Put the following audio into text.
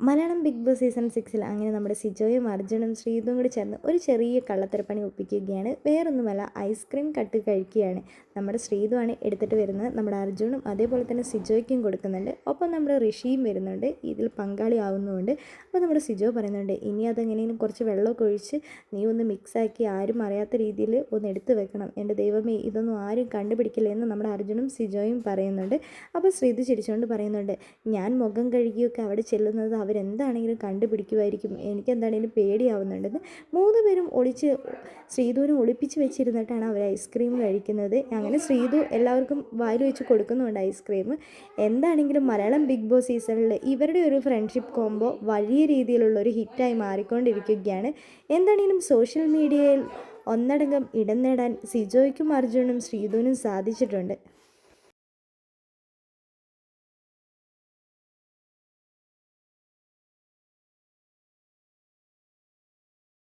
Malayalam big boss season സിക്സിൽ അങ്ങനെ നമ്മുടെ സിജോയും അർജുനും ശ്രീതും കൂടി ചേർന്ന് ഒരു ചെറിയ കള്ളത്തരപ്പണി ഒപ്പിക്കുകയാണ്. വേറൊന്നുമല്ല ഐസ്ക്രീം കട്ട് കഴിക്കുകയാണ്. നമ്മുടെ ശ്രീതുമാണ് എടുത്തിട്ട് വരുന്നത്. നമ്മുടെ അർജുനും അതേപോലെ തന്നെ സിജോയ്ക്കും കൊടുക്കുന്നുണ്ട്. ഒപ്പം നമ്മുടെ ഋഷിയും വരുന്നുണ്ട്. ഇതിൽ പങ്കാളിയാവുന്നുമുണ്ട് അപ്പോൾ നമ്മുടെ സിജോ പറയുന്നുണ്ട് ഇനി അതെങ്ങനെയും കുറച്ച് വെള്ളമൊക്കെ ഒഴിച്ച് നീ ഒന്ന് മിക്സാക്കി ആരും അറിയാത്ത രീതിയിൽ ഒന്ന് എടുത്തു വെക്കണം. എന്റെ ദൈവമേ ഇതൊന്നും ആരും കണ്ടുപിടിക്കില്ല എന്ന് നമ്മുടെ അർജുനും സിജോയും പറയുന്നുണ്ട്. അപ്പോൾ ശ്രീതു ചിരിച്ചുകൊണ്ട് പറയുന്നുണ്ട് ഞാൻ മുഖം കഴുകിയൊക്കെ അവിടെ ചെല്ലുന്നത് അവരെന്താണെങ്കിലും കണ്ടുപിടിക്കുമായിരിക്കും എനിക്കെന്താണെങ്കിലും പേടിയാവുന്നുണ്ടെന്ന് മൂന്ന് പേരും ഒളിച്ച് ശ്രീധുവിനെ ഒളിപ്പിച്ച് വെച്ചിരുന്നിട്ടാണ് അവർ ഐസ്ക്രീം കഴിക്കുന്നത്. അങ്ങനെ ശ്രീധു എല്ലാവർക്കും വായിൽ വെച്ച് കൊടുക്കുന്നുണ്ട് ഐസ്ക്രീം എന്താണെങ്കിലും മലയാളം ബിഗ് ബോസ് സീസണിൽ ഇവരുടെ ഒരു ഫ്രണ്ട്ഷിപ്പ് കോംബോ വലിയ രീതിയിലുള്ള ഒരു ഹിറ്റായി മാറിക്കൊണ്ടിരിക്കുകയാണ്. എന്താണെങ്കിലും സോഷ്യൽ മീഡിയയിൽ ഒന്നടങ്കം ഇടം നേടാൻ സിജോയ്ക്കും അർജുനും ശ്രീധുവിനും സാധിച്ചിട്ടുണ്ട്.